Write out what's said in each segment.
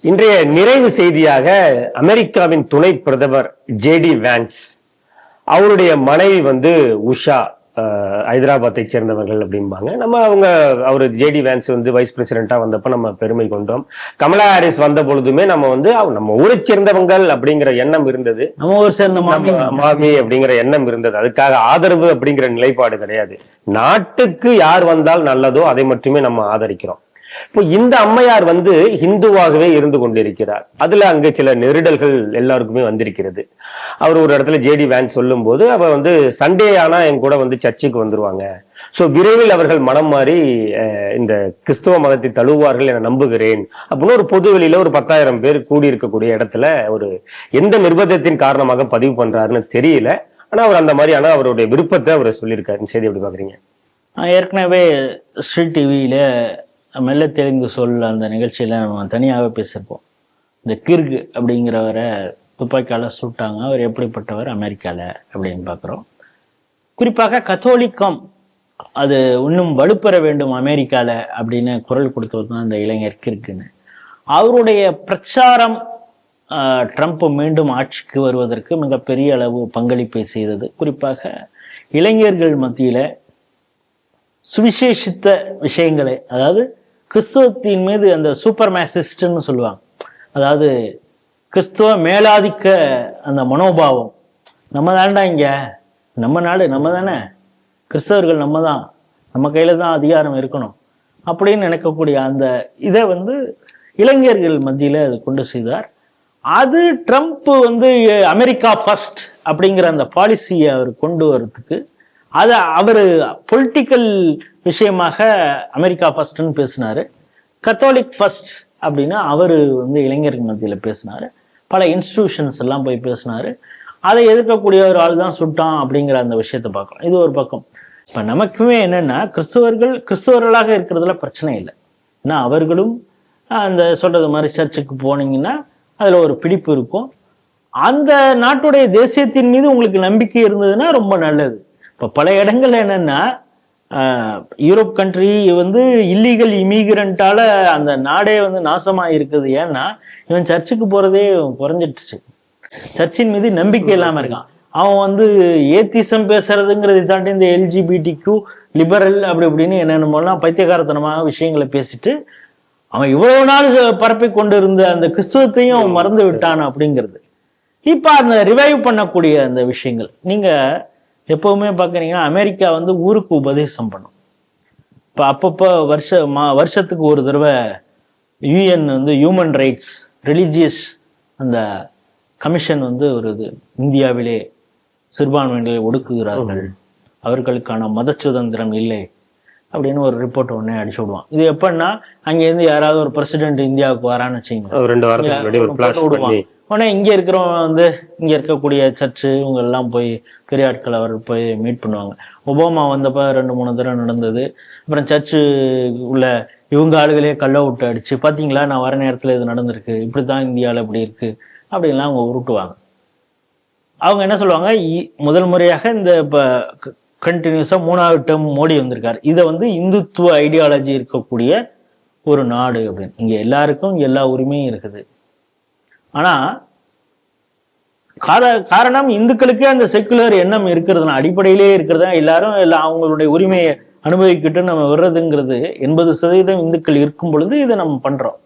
இன்றைய நிறைவு செய்தியாக அமெரிக்காவின் துணை பிரதமர் ஜேடி வேன்ஸ் அவருடைய மனைவி வந்து உஷா ஹைதராபாத்தை சேர்ந்தவர்கள் அப்படிம்பாங்க. நம்ம அவங்க அவர் ஜேடி வேன்ஸ் வந்து வைஸ் பிரசிடென்ட்டா வந்தப்ப நம்ம பெருமை கொண்டோம். கமலா ஹாரிஸ் வந்த பொழுதுமே நம்ம வந்து நம்ம ஊரை சேர்ந்தவங்கள் அப்படிங்கிற எண்ணம் இருந்தது. நம்ம ஊர் சேர்ந்த மாமி அப்படிங்கிற எண்ணம் இருந்தது. அதுக்காக ஆதரவு அப்படிங்கிற நிலைப்பாடு கிடையாது. நாட்டுக்கு யார் வந்தால் நல்லதோ அதை மட்டுமே நம்ம ஆதரிக்கிறோம். இப்போ இந்த அம்மையார் வந்து ஹிந்துவாகவே இருந்து கொண்டிருக்கிறார். அதுல அங்க சில நெருடல்கள் எல்லாருக்குமே வந்திருக்கிறது. அவர் ஒரு இடத்துல ஜேடி வேன் சொல்லும் போது அவர் வந்து சண்டே ஆனா என் கூட வந்து சர்ச்சுக்கு வந்துருவாங்க. சோ விரைவில் அவர்கள் மனம் மாறி இந்த கிறிஸ்துவ மதத்தை தழுவார்கள் என நம்புகிறேன். அப்படின்னு ஒரு பொது வெளியில ஒரு பத்தாயிரம் பேர் கூடி இருக்கக்கூடிய இடத்துல ஒரு எந்த நிர்பந்தத்தின் காரணமாக பதிவு பண்றாருன்னு தெரியல. ஆனா அவர் அந்த மாதிரியான அவருடைய விருப்பத்தை அவர் சொல்லியிருக்காரு. செய்தி எப்படி பாக்குறீங்க? ஏற்கனவே ஸ்ரீ டிவியில மெல்ல தெலுங்கு சொல் அந்த நிகழ்ச்சியில் நம்ம தனியாகவே பேசியிருப்போம். இந்த கிர்கு அப்படிங்கிறவரை துப்பாக்கியால் சுட்டாங்க. அவர் எப்படிப்பட்டவர்? அமெரிக்காவில் அப்படின்னு பார்க்குறோம். குறிப்பாக கத்தோலிக்கம். அது இன்னும் வலுப்பெற வேண்டும் அமெரிக்காவில் அப்படின்னு குரல் கொடுத்தவர் தான் இந்த இளைஞர் கிர்குன்னு. அவருடைய பிரச்சாரம் ட்ரம்ப் மீண்டும் ஆட்சிக்கு வருவதற்கு மிகப்பெரிய அளவு பங்களிப்பை செய்தது. குறிப்பாக இளைஞர்கள் மத்தியில் சுவிசேஷித்த விஷயங்களை அதாவது கிறிஸ்துவத்தின் மீது அந்த சூப்பர் மேசிஸ்ட்னு சொல்லுவாங்க. அதாவது கிறிஸ்துவ மேலாதிக்க அந்த மனோபாவம். நம்ம தாண்டா இங்க. நம்ம நாடு நம்ம தானே. கிறிஸ்தவர்கள் நம்ம தான். நம்ம கையில தான் அதிகாரம் இருக்கணும். அப்படின்னு நினைக்கக்கூடிய அந்த இதை வந்து இளைஞர்கள் மத்தியில் அது கொண்டு செய்தார். அது ட்ரம்ப் வந்து அமெரிக்கா ஃபர்ஸ்ட் அப்படிங்கிற அந்த பாலிசியை அவர் கொண்டு வரதுக்கு அதை அவர் பொலிட்டிக்கல் விஷயமாக அமெரிக்கா ஃபர்ஸ்ட்னு பேசினாரு. கத்தோலிக் ஃபர்ஸ்ட் அப்படின்னா அவர் வந்து இளைஞர்கள் மத்தியில் பேசினாரு. பல இன்ஸ்டிடியூஷன்ஸ் எல்லாம் போய் பேசினாரு. அதை எதிர்க்கக்கூடிய ஒரு ஆள் தான் சுட்டான் அப்படிங்கிற அந்த விஷயத்தை பார்க்கலாம் இது ஒரு பக்கம். இப்போ நமக்குமே என்னென்னா கிறிஸ்தவர்கள் கிறிஸ்துவர்களாக இருக்கிறதுல பிரச்சனை இல்லை. ஏன்னா அவர்களும் அந்த சொல்கிறது மாதிரி சர்ச்சுக்கு போனீங்கன்னா அதில் ஒரு பிடிப்பு இருக்கும். அந்த நாட்டுடைய தேசியத்தின் மீது உங்களுக்கு நம்பிக்கை இருந்ததுன்னா ரொம்ப நல்லது. இப்போ பல இடங்கள்ல என்னென்னா யூரோப் கண்ட்ரி வந்து இல்லீகல் இமிகிரண்டால அந்த நாடே வந்து நாசமா இருக்குது ஏன்னா இவன் சர்ச்சுக்கு போறதே குறைஞ்சிடுச்சு. சர்ச்சின் மீது நம்பிக்கை இல்லாம இருக்கான். அவன் வந்து ஏத்திசம் பேசுறதுங்கிறதை தாண்டி இந்த எல்ஜிபிடி கியூ லிபரல் அப்படி இப்படின்னு என்னென்னமோலாம் பைத்தியகாரத்தனமாக விஷயங்களை பேசிட்டு அவன் இவ்வளவு நாள் பரப்பி கொண்டு இருந்த அந்த கிறிஸ்துவத்தையும் அவன் மறந்து விட்டான் அப்படிங்கிறது. இப்ப அந்த ரிவைவ் பண்ணக்கூடிய அந்த விஷயங்கள். நீங்க எப்பவுமே பாக்குறீங்கன்னா அமெரிக்கா வந்து ஊருக்கு உபதேசம் பண்ணும். இப்ப அப்பப்போ வருஷ மா வருஷத்துக்கு ஒரு தடவை யூஎன் வந்து ஹியூமன் ரைட்ஸ் ரிலீஜியஸ் அந்த கமிஷன் வந்து ஒரு இது இந்தியாவிலே சிறுபான்மையினரை ஒடுக்குகிறார்கள். அவர்களுக்கான மத சுதந்திரம் இல்லை அப்படின்னு ஒரு ரிப்போர்ட் உடனே அடிச்சு விடுவான். இது எப்படின்னா அங்கேருந்து யாராவது ஒரு பிரசிடென்ட் இந்தியாவுக்கு வரான்னு வச்சுங்க உடனே இங்கே இருக்கிறவங்க வந்து இங்கே இருக்கக்கூடிய சர்ச்சு இவங்க எல்லாம் போய் பெரிய ஆட்கள் அவர் போய் மீட் பண்ணுவாங்க. ஒபாமா வந்தப்போ ரெண்டு மூணு தடவை நடந்தது. அப்புறம் சர்ச்சு உள்ள இவங்க ஆளுகளே கள்ள விட்டு அடிச்சு பார்த்தீங்களா நான் வர நேரத்தில் இது நடந்திருக்கு. இப்படித்தான் இந்தியாவில் இப்படி இருக்கு. அப்படின்லாம் அவங்க உருட்டுவாங்க. அவங்க என்ன சொல்லுவாங்க? இ- முதல் முறையாக இந்த இப்போ கண்டினியூஸாக மூணாவது டேர்ம் மோடி வந்திருக்காரு. இதை வந்து இந்துத்துவ ஐடியாலஜி இருக்கக்கூடிய ஒரு நாடு அப்படின்னு. இங்கே எல்லாருக்கும் எல்லா உரிமையும் இருக்குது. ஆனா கார காரணம் இந்துக்களுக்கே அந்த செக்குலர் எண்ணம் இருக்கிறதுனா அடிப்படையிலே இருக்கிறதா எல்லாரும் இல்லை அவங்களுடைய உரிமையை அனுபவிக்கிட்டு நம்ம விடுறதுங்கிறது எண்பது சதவீதம் இந்துக்கள் இருக்கும் பொழுது இதை நம்ம பண்றோம்.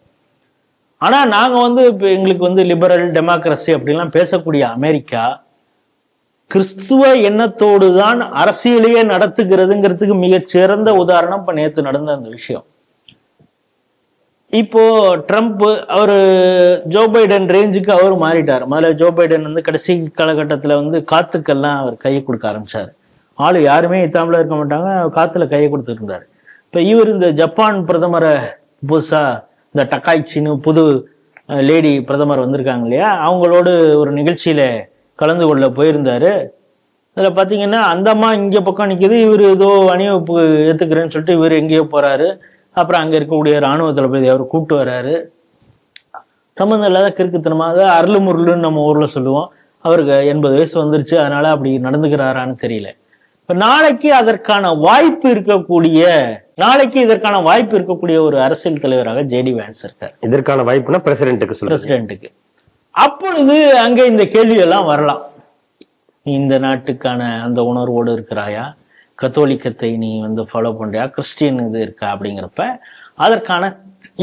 ஆனா நாங்க வந்து இப்போ எங்களுக்கு வந்து லிபரல் டெமோக்ரஸி அப்படிலாம் பேசக்கூடிய அமெரிக்கா கிறிஸ்துவ எண்ணத்தோடு தான் அரசியலையே நடத்துகிறதுங்கிறதுக்கு மிகச்சிறந்த உதாரணம் இப்போ நேற்று நடந்த அந்த விஷயம். இப்போ ட்ரம்ப் அவர் ஜோ பைடன் ரேஞ்சுக்கு அவர் மாறிட்டார். முதல்ல ஜோ பைடன் வந்து கடைசி காலகட்டத்தில் வந்து காத்துக்கெல்லாம் அவர் கையை கொடுக்க ஆரம்பிச்சார். ஆள் யாருமே இத்தாமல இருக்க மாட்டாங்க காத்துல கையை கொடுத்துருந்தார். இப்போ இவர் இந்த ஜப்பான் பிரதமரை புதுசா இந்த டக்காய்ச்சின்னு புது லேடி பிரதமர் வந்திருக்காங்க இல்லையா? அவங்களோடு ஒரு நிகழ்ச்சியில கலந்து கொள்ள போயிருந்தாரு. அதில் பார்த்தீங்கன்னா அந்த அம்மா இங்கே பக்கம் நிற்கிது இவர் ஏதோ அணிவகுப்பு ஏற்றுக்கிறேன்னு சொல்லிட்டு இவர் எங்கேயோ போறாரு. அப்புறம் அங்கே இருக்கக்கூடிய ராணுவ தளபதி அவர் கூப்பிட்டு வராரு சம்மந்தம் இல்லாத கிறுக்குத்தனமா அதாவது அருள் முருளுன்னு நம்ம ஊர்ல சொல்லுவோம். அவருக்கு எண்பது வயசு வந்துருச்சு அதனால அப்படி நடந்துக்கிறாரான்னு தெரியல. இப்ப நாளைக்கு அதற்கான வாய்ப்பு இருக்கக்கூடிய நாளைக்கு இதற்கான வாய்ப்பு இருக்கக்கூடிய ஒரு அரசியல் தலைவராக ஜேடி வேன்ஸ் இருக்கார். இதற்கான வாய்ப்புனா பிரசிடென்ட்டுக்கு பிரசிடென்ட்டுக்கு அப்பொழுது அங்க இந்த கேள்வி எல்லாம் வரலாம். நீ இந்த நாட்டுக்கான அந்த உணர்வோடு இருக்கிறாயா? கத்தோலிக்கத்தை நீ வந்து ஃபாலோ பண்ணுறியா கிறிஸ்டியன் இது இருக்கா அப்படிங்கிறப்ப அதற்கான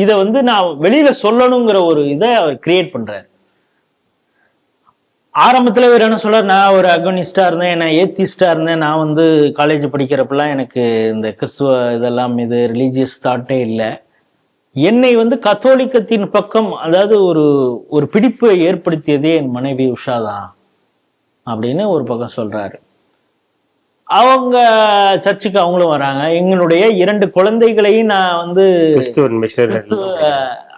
இதை வந்து நான் வெளியில சொல்லணுங்கிற ஒரு இதை அவர் கிரியேட் பண்றாரு. ஆரம்பத்தில் இவர் என்ன சொல்றாரு? நான் ஒரு அகனிஸ்டா இருந்தேன் நான் ஏத்திஸ்டா இருந்தேன். நான் வந்து காலேஜ் படிக்கிறப்பெல்லாம் எனக்கு இந்த கிறிஸ்துவ இதெல்லாம் இது ரிலீஜியஸ் தாட்டே இல்லை. என்னை வந்து கத்தோலிக்கத்தின் பக்கம் அதாவது ஒரு ஒரு பிடிப்பை ஏற்படுத்தியதே என் மனைவி உஷா தான் அப்படின்னு ஒரு பக்கம் சொல்றாரு. அவங்க சர்ச்சுக்கு அவங்களும் வராங்க. எங்களுடைய இரண்டு குழந்தைகளையும் நான் வந்து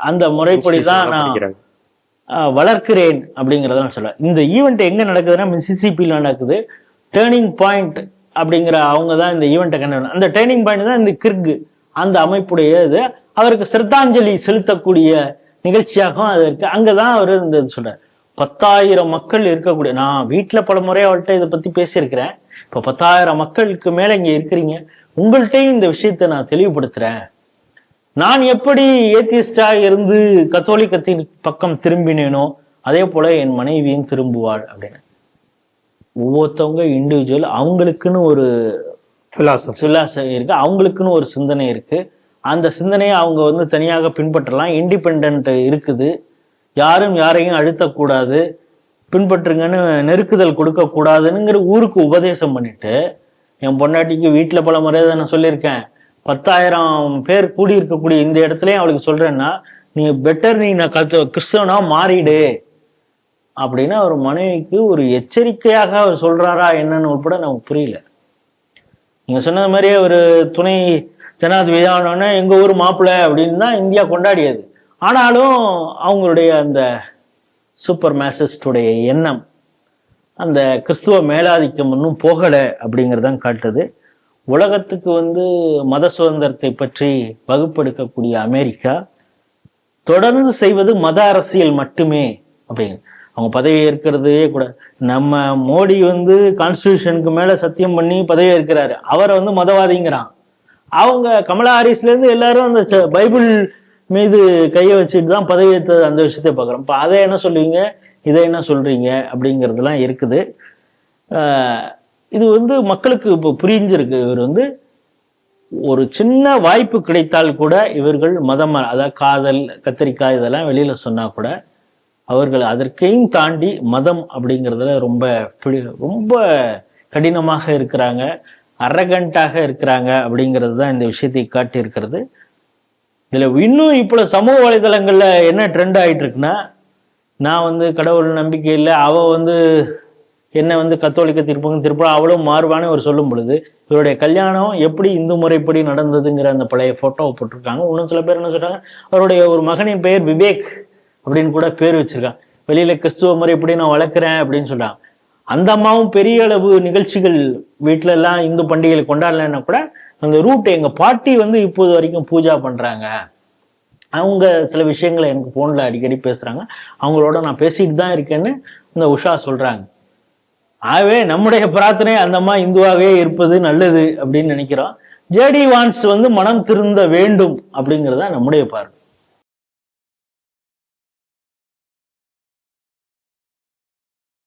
அந்த முறைப்படி தான் நான் வளர்க்கிறேன் அப்படிங்கறத நான் சொல்ல இந்த ஈவெண்ட் எங்க நடக்குதுன்னா மிசிசிபியில் நடக்குது. டேர்னிங் பாயிண்ட் அப்படிங்கிற அவங்க தான் இந்த ஈவெண்ட்டை கண்டு அந்த டேர்னிங் பாயிண்ட் தான் இந்த கிர்கு அந்த அமைப்புடைய இது அவருக்கு சிரத்தாஞ்சலி செலுத்தக்கூடிய நிகழ்ச்சியாகவும் அது இருக்கு. அங்கதான் அவர் இந்த சொல்றாரு. பத்தாயிரம் மக்கள் இருக்கக்கூடிய நான் வீட்டுல பல முறை அவர்கிட்ட இதை பத்தி பேசியிருக்கிறேன். இப்ப பத்தாயிரம் மக்களுக்கு மேல இங்க இருக்கிறீங்க. உங்கள்கிட்டயும் இந்த விஷயத்தை நான் தெளிவுபடுத்துறேன். நான் எப்படி ஏத்தியஸ்டா இருந்து கத்தோலிக்கத்தின் பக்கம் திரும்பினேனோ அதே போல என் மனைவியும் திரும்புவாள் அப்படின்னு. ஒவ்வொருத்தவங்க இண்டிவிஜுவல் அவங்களுக்குன்னு ஒரு பிலாசபி சுல்லாசம் இருக்கு அவங்களுக்குன்னு ஒரு சிந்தனை இருக்கு. அந்த சிந்தனையை அவங்க வந்து தனியாக பின்பற்றலாம். இண்டிபெண்ட் இருக்குது. யாரும் யாரையும் அழுத்தக்கூடாது. பின்பற்றுங்கன்னு நெருக்குதல் கொடுக்கக்கூடாதுங்கிற ஊருக்கு உபதேசம் பண்ணிட்டு என் பொண்டாட்டிக்கு வீட்டில் பல முறை தான் நான் சொல்லியிருக்கேன். பத்தாயிரம் பேர் கூடி இருக்கக்கூடிய இந்த இடத்துலயும் அவளுக்கு சொல்றேன்னா நீ பெட்டர் நீ நான் கத்து கிறிஸ்தவனா மாறிடு. அப்படின்னு அவர் மனைவிக்கு ஒரு எச்சரிக்கையாக அவர் சொல்றாரா என்னன்னு உட்பட நமக்கு புரியல. நீங்க சொன்னது மாதிரியே ஒரு துணை ஜனாதிபதி ஆனோடனே எங்க ஊர் மாப்பிள்ளை அப்படின்னு தான் இந்தியா கொண்டாடியது. ஆனாலும் அவங்களுடைய அந்த சூப்பர் மேசஸ்டுடைய எண்ணம் அந்த கிறிஸ்துவ மேலாதிக்கம் இன்னும் போகலை அப்படிங்கிறதான் காட்டுது. உலகத்துக்கு வந்து மத சுதந்திரத்தை பற்றி வகுப்பெடுக்கக்கூடிய அமெரிக்கா தொடர்ந்து செய்வது மத அரசியல் மட்டுமே அப்படின்னு. அவங்க பதவி ஏற்கிறதே கூட நம்ம மோடி வந்து கான்ஸ்டியூஷனுக்கு மேல சத்தியம் பண்ணி பதவி ஏற்கிறாரு. அவரை வந்து மதவாதிங்கிறான். அவங்க கமலா ஹாரிஸ்லேருந்து எல்லாரும் அந்த பைபிள் மீது கையை வச்சுட்டு தான் பதவி ஏற்றது அந்த விஷயத்தை பார்க்குறோம். இப்போ அதை என்ன சொல்லுவீங்க? இதை என்ன சொல்கிறீங்க அப்படிங்கிறதுலாம் இருக்குது. இது வந்து மக்களுக்கு இப்போ புரிஞ்சிருக்கு. இவர் வந்து ஒரு சின்ன வாய்ப்பு கிடைத்தால் கூட இவர்கள் மதம் அதாவது காதல் கத்திரிக்காய் இதெல்லாம் வெளியில் சொன்னால் கூட அவர்கள் அதற்கையும் தாண்டி மதம் அப்படிங்கிறதுல ரொம்ப பிடி- ரொம்ப கடினமாக இருக்கிறாங்க அரகண்டாக இருக்கிறாங்க அப்படிங்கிறது தான் இந்த விஷயத்தை காட்டியிருக்கிறது. இதில் இன்னும் இப்போ சமூக வலைதளங்களில் என்ன ட்ரெண்ட் ஆகிட்டு இருக்குன்னா நான் வந்து கடவுள் நம்பிக்கை இல்லை அவள் வந்து என்ன வந்து கத்தோலிக்க திருப்பங்க திருப்பம் அவளும் மாறுவான்னு அவர் சொல்லும் பொழுது இவருடைய கல்யாணம் எப்படி இந்து முறைப்படி நடந்ததுங்கிற அந்த பழைய ஃபோட்டோவை போட்டிருக்காங்க. இன்னும் சில பேர் என்ன சொல்கிறாங்க அவருடைய ஒரு மகனின் பெயர் விவேக் அப்படின்னு கூட பேர் வச்சிருக்காங்க. வெளியில் கிறிஸ்துவ முறைப்படி நான் வளர்க்குறேன் அப்படின்னு சொல்கிறாங்க அந்த அம்மாவும் பெரிய அளவு நிகழ்ச்சிகள் வீட்டிலெல்லாம் இந்து பண்டிகைகள் கொண்டாடலைன்னா கூட அந்த ரூட் எங்க பாட்டி வந்து இப்போது வரைக்கும் பூஜா பண்றாங்க. அவங்க சில விஷயங்களை எனக்கு போன்ல அடிக்கடி பேசுறாங்க. அவங்களோட நான் பேசிட்டு தான் இருக்கேன்னு இந்த உஷா சொல்றாங்க. ஆகவே நம்முடைய பிரார்த்தனை அந்த இந்துவாகவே இருப்பது நல்லது அப்படின்னு நினைக்கிறோம். ஜேடி வான்ஸ் வந்து மனம் திருந்த வேண்டும் அப்படிங்கிறத நம்முடைய பார்வை.